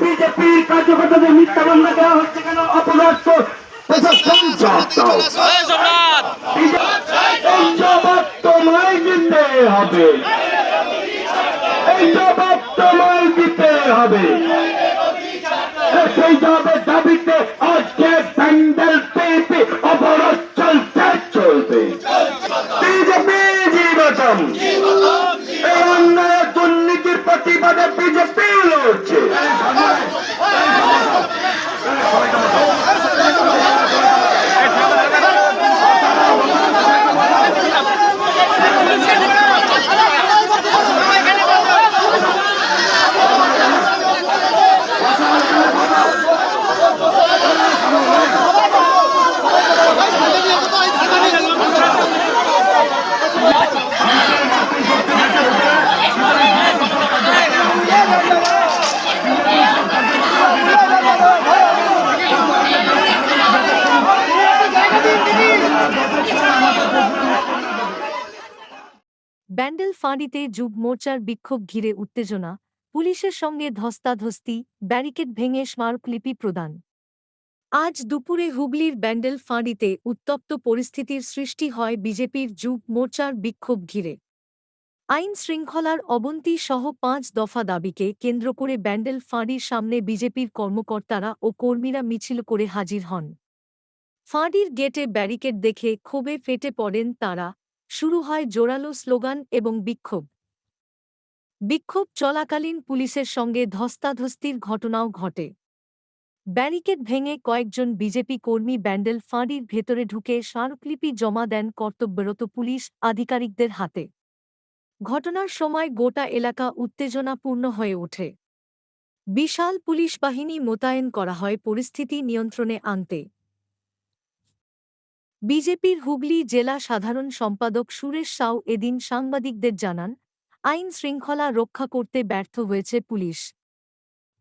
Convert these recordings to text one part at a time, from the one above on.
বিজেপির কার্যকর্তাদের মিথ্যা মামলা দেওয়া হচ্ছে কেন? অপরাধ তোমায় দিতে হবে। এই জবাব তোমায় দিতে হবে। সেই জবাবের দাবিতে আজকে প্যান্ডেল পেপে অবরোধ চলছে চলবে বিজেপি জীবতম এই অন্যায় দুর্নীতির প্রতিবাদে বিজেপি লড়ছে ব্যান্ডেল ফাঁড়িতে যুব মোর্চার বিক্ষোভ ঘিরে উত্তেজনা, পুলিশের সঙ্গে ধস্তাধস্তি, ব্যারিকেড ভেঙে স্মারকলিপি প্রদান। আজ দুপুরে হুগলির ব্যান্ডেল ফাঁড়িতে উত্তপ্ত পরিস্থিতির সৃষ্টি হয় বিজেপির যুব মোর্চার বিক্ষোভ ঘিরে। আইন শৃঙ্খলার অবন্তি সহ পাঁচ দফা দাবিকে কেন্দ্র করে ব্যান্ডেল ফাঁড়ির সামনে বিজেপির কর্মকর্তারা ও কর্মীরা মিছিল করে হাজির হন। ফাঁড়ির গেটে ব্যারিকেড দেখে ক্ষোভে ফেটে পড়েন তাঁরা শুরু হয় জোরালো স্লোগান এবং বিক্ষোভ। বিক্ষোভ চলাকালীন পুলিশের সঙ্গে ধস্তাধস্তির ঘটনাও ঘটে। ব্যারিকেড ভেঙে কয়েকজন বিজেপি কর্মী ব্যান্ডেল ফাঁড়ির ভেতরে ঢুকে স্মারকলিপি জমা দেন কর্তব্যরত পুলিশ আধিকারিকদের হাতে। ঘটনার সময় গোটা এলাকা উত্তেজনাপূর্ণ হয়ে ওঠে। বিশাল পুলিশ বাহিনী মোতায়েন করা হয় পরিস্থিতি নিয়ন্ত্রণে আনতে। বিজেপির হুগলি জেলা সাধারণ সম্পাদক সুরেশ সাউ এদিন সাংবাদিকদের জানান, আইন শৃঙ্খলা রক্ষা করতে ব্যর্থ হয়েছে পুলিশ।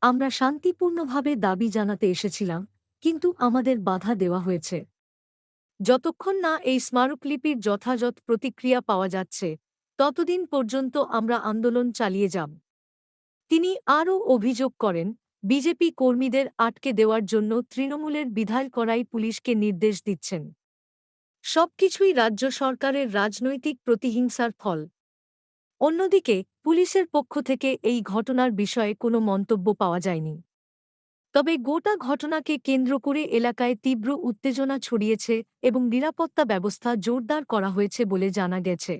আমরা শান্তিপূর্ণভাবে দাবি জানাতে এসেছিলাম, কিন্তু আমাদের বাধা দেওয়া হয়েছে। যতক্ষণ না এই স্মারকলিপির যথাযথ প্রতিক্রিয়া পাওয়া যাচ্ছে, ততদিন পর্যন্ত আমরা আন্দোলন চালিয়ে যাব। তিনি আরও অভিযোগ করেন, বিজেপি কর্মীদের আটকে দেওয়ার জন্য তৃণমূলের বিধায়করাই পুলিশকে নির্দেশ দিচ্ছেন। সবকিছুই রাজ্য সরকারের রাজনৈতিক প্রতিহিংসার ফল। অন্যদিকে, পুলিশের পক্ষ থেকে এই ঘটনার বিষয়ে কোনো মন্তব্য পাওয়া যায়নি। তবে গোটা ঘটনাকে কেন্দ্র করে এলাকায় তীব্র উত্তেজনা ছড়িয়েছে এবং নিরাপত্তা ব্যবস্থা জোরদার করা হয়েছে বলে জানা গেছে।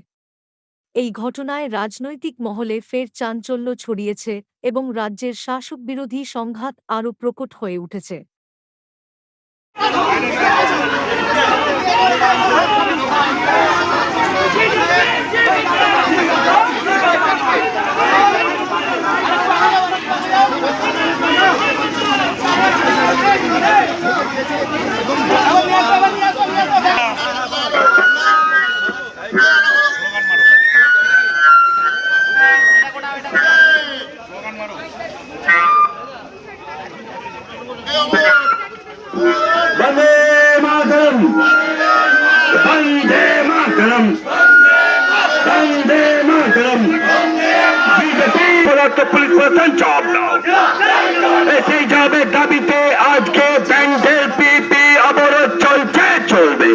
এই ঘটনায় রাজনৈতিক মহলে ফের চাঞ্চল্য ছড়িয়েছে এবং রাজ্যের শাসক বিরোধী সংঘাত আরও প্রকট হয়ে উঠেছে। বন্দে মাতরম। বন্দে মাতরম। বিজেপি পদার্থ পুলিশ প্রশাসন জবাব দাও। সেই জবাবের দাবিতে, আজকে ব্যান্ডেল পিপি অবরোধ চলছে, চলবে।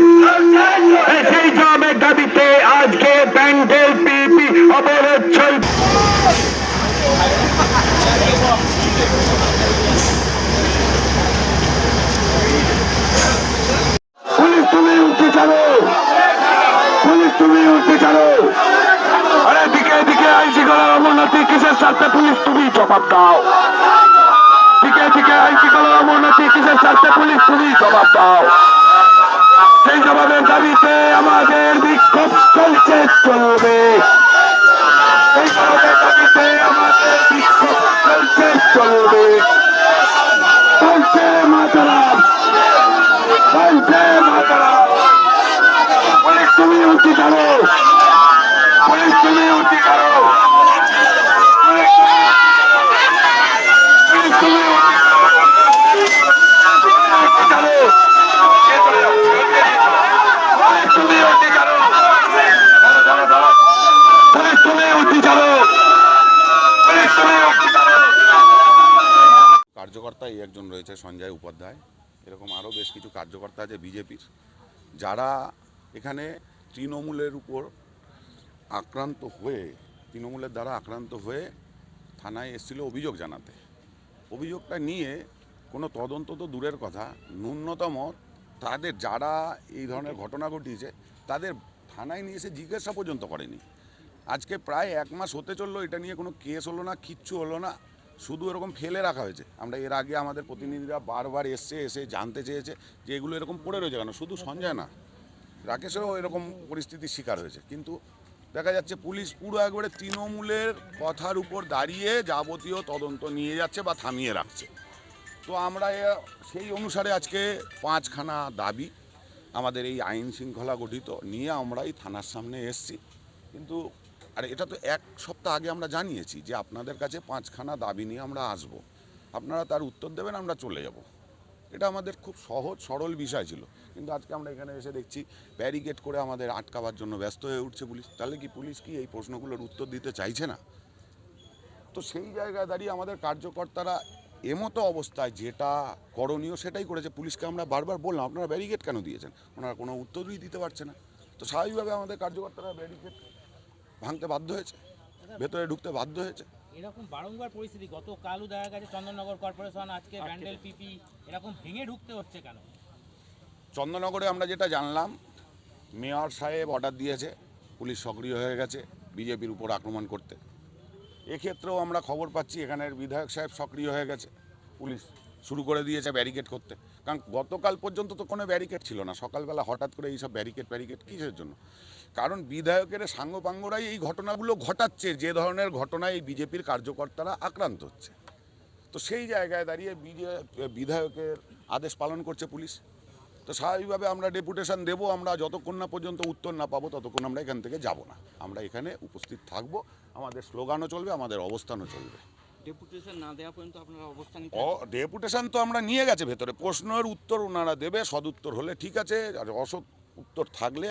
সেই জবাবের দাবিতে, আজকে ব্যান্ডেল পিপি অবরোধ চলছে। পুলিশ তুমি উঠে পুলিশ তুমি উঠতে চালো আরে দিকে দিকে আইসি করার অবনতি কিসের স্বার্থে পুলিশ তুমি জবাব দাও? দিকে দিকে আইসি করার অবনতি কিসের স্বার্থে পুলিশ তুমি জবাব দাও? সেই জবাবের দাবিতে আমাদের বিক্ষোভ চলছে, চলবে। সঞ্জয় উপাধ্যায়। এরকম আরও বেশ কিছু কার্যকর্তা আছে বিজেপির। যারা এখানে তৃণমূলের উপর আক্রান্ত হয়ে, তৃণমূলের দ্বারা আক্রান্ত হয়ে থানায় এসেছিল অভিযোগ জানাতে। অভিযোগটা নিয়ে কোনো তদন্ত তো দূরের কথা, ন্যূনতম তাদের যারা এই ধরনের ঘটনা ঘটিয়েছে, তাদের থানায় নিয়ে এসে জিজ্ঞাসা পর্যন্ত করেনি। আজকে প্রায় এক মাস হতে চলল, এটা নিয়ে কোনো কেস হলো না, কিচ্ছু হলো না। শুধু এরকম ফেলে রাখা হয়েছে। আমরা এর আগে আমাদের প্রতিনিধিরা বারবার এসছে, এসে জানতে চেয়েছে যে এগুলো এরকম পড়ে রয়েছে কেন? শুধু সঞ্জয় না, রাকেশেরও এরকম পরিস্থিতির শিকার হয়েছে। কিন্তু দেখা যাচ্ছে পুলিশ পুরো একবারে তৃণমূলের কথার উপর দাঁড়িয়ে যাবতীয় তদন্ত নিয়ে যাচ্ছে বা থামিয়ে রাখছে। তো আমরা সেই অনুসারে আজকে পাঁচখানা দাবি আমাদের এই আইন শৃঙ্খলা গঠিত নিয়ে আমরা এই থানার সামনে এসছি। কিন্তু আর এটা তো এক সপ্তাহ আগে আমরা জানিয়েছি যে আপনাদের কাছে পাঁচখানা দাবি নিয়ে আমরা আসব। আপনারা তার উত্তর দেবেন, আমরা চলে যাব। এটা আমাদের খুব সহজ, সরল বিষয় ছিল। কিন্তু আজকে আমরা এখানে এসে দেখছি ব্যারিকেড করে আমাদের আটকাবার জন্য ব্যস্ত হয়ে উঠছে পুলিশ। তাহলে কি পুলিশ কি এই প্রশ্নগুলোর উত্তর দিতে চাইছে না? তো সেই জায়গায় দাঁড়িয়ে আমাদের কার্যকর্তারা এমতো অবস্থায় যেটা করণীয় সেটাই করেছে। পুলিশকে আমরা বারবার বললাম, আপনারা ব্যারিকেড কেন দিয়েছেন? ওনারা কোনো উত্তরই দিতে পারছে না। তো স্বাভাবিকভাবে আমাদের কার্যকর্তারা ব্যারিকেড ভাঙতে বাধ্য হয়েছে ভেতরে ঢুকতে বাধ্য হয়েছে। এরকম বারংবার পরিস্থিতি গত কালও দেখা গেছে চন্দননগর কর্পোরেশন আজকে ব্যান্ডেল পিপি এরকম ভেঙে ঢুকতে হচ্ছে কেন? চন্দননগরে আমরা যেটা জানলাম মেয়র সাহেব অর্ডার দিয়েছে পুলিশ সক্রিয় হয়ে গেছে বিজেপির উপর আক্রমণ করতে। এক্ষেত্রেও আমরা খবর পাচ্ছি এখানের বিধায়ক সাহেব সক্রিয় হয়ে গেছে পুলিশ শুরু করে দিয়েছে ব্যারিকেড করতে। কারণ গতকাল পর্যন্ত তো কোনো ব্যারিকেড ছিল না। সকালবেলা হঠাৎ করে এইসব ব্যারিকেড ব্যারিকেড কিসের জন্য? কারণ বিধায়কের সাঙ্গপাঙ্গরাই এই ঘটনাগুলো ঘটাচ্ছে। যে ধরনের ঘটনায় এই বিজেপির কার্যকর্তারা আক্রান্ত হচ্ছে। তো সেই জায়গায় দাঁড়িয়ে বিধায়কের আদেশ পালন করছে পুলিশ। তো স্বাভাবিকভাবে আমরা ডেপুটেশন দেবো, আমরা যতক্ষণ না পর্যন্ত উত্তর না পাবো, ততক্ষণ আমরা এখান থেকে যাব না। আমরা এখানে উপস্থিত থাকব। আমাদের স্লোগানও চলবে, আমাদের অবস্থানও চলবে। ডেপুটেশন তো আমরা নিয়ে গেছে ভেতরে। প্রশ্নের উত্তর ওনারা দেবে সদ উত্তর হলে ঠিক আছে, আর অসৎ উত্তর থাকলে